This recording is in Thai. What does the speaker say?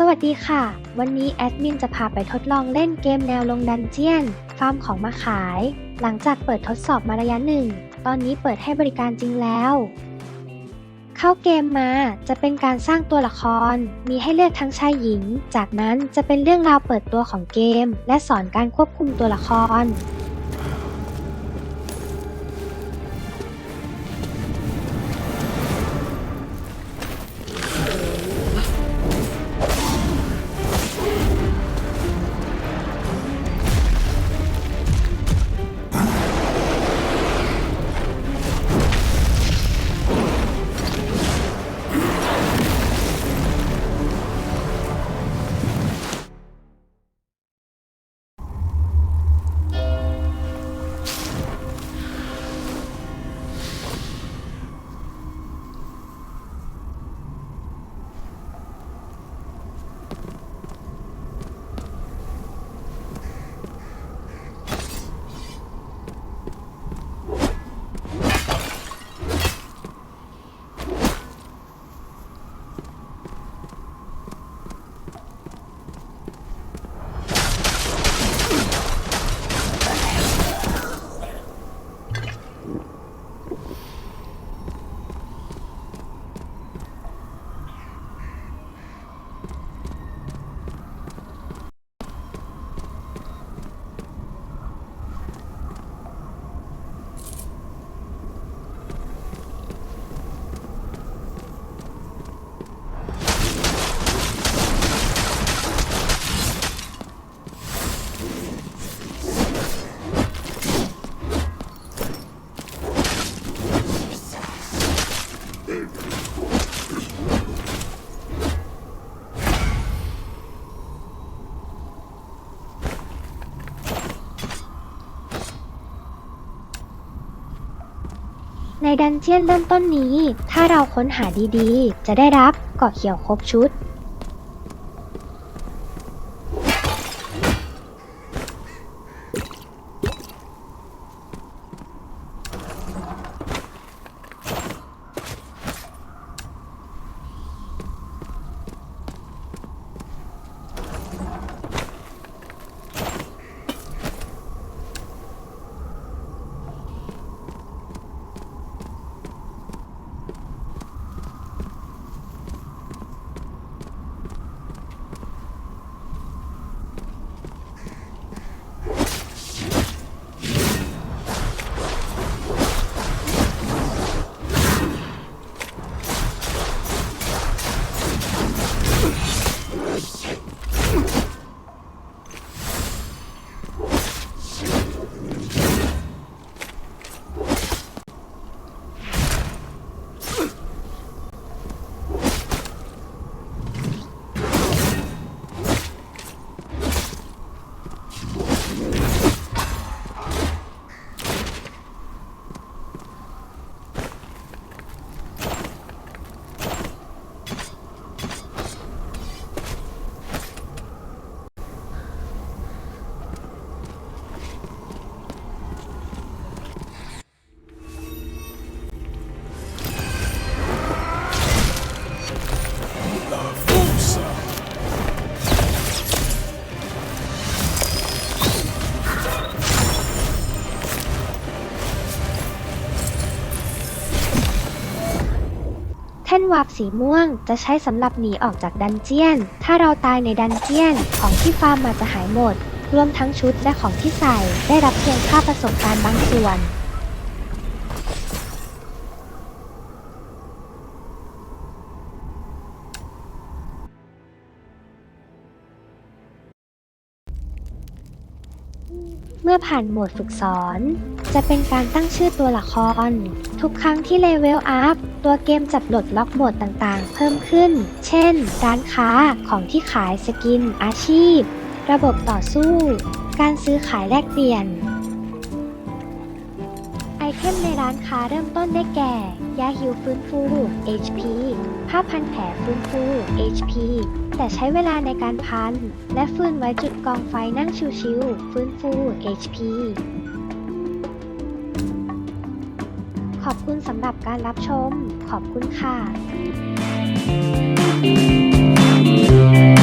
สวัสดีค่ะ วันนี้แอดมินจะพาไปทดลองเล่นเกมแนวลงดันเจียน ฟาร์มของมาขาย หลังจากเปิดทดสอบมาระยะหนึ่ง ตอนนี้เปิดให้บริการจริงแล้ว เข้าเกมมาจะเป็นการสร้างตัวละคร มีให้เลือกทั้งชายหญิง จากนั้นจะเป็นเรื่องราวเปิดตัวของเกม และสอนการควบคุมตัวละคร ในดันเจียนเริ่มต้นนี้ ถ้าเราค้นหาดีๆ จะได้รับเกาะเขียวครบชุด แท่นวาร์ปสีม่วงจะใช้สำหรับหนีออกจากดันเจียน ถ้าเราตายในดันเจียน ของที่ฟาร์มมาจะหายหมด รวมทั้งชุดและของที่ใส่ ได้รับเพียงค่าประสบการณ์บางส่วนเมื่อผ่านโหมดฝึกสอน จะเป็นการตั้งชื่อตัวละคร ทุกครั้งที่เลเวลอัพตัวเกมจะปลดล็อกโหมดต่างๆ เพิ่มขึ้น เช่น ร้านค้าของที่ขายสกิน อาชีพ ระบบต่อสู้ การซื้อขายแลกเปลี่ยน ไอเทมในร้านค้าเริ่มต้นได้แก่ ยาฮิวฟื้นฟู HP ผ้าพันแผลฟื้นฟู HP แต่ใช้เวลาในการพัน และฟื้นไว้จุดกองไฟนั่งชิวๆฟื้นฟู HP สำหรับการรับชม ขอบคุณค่ะ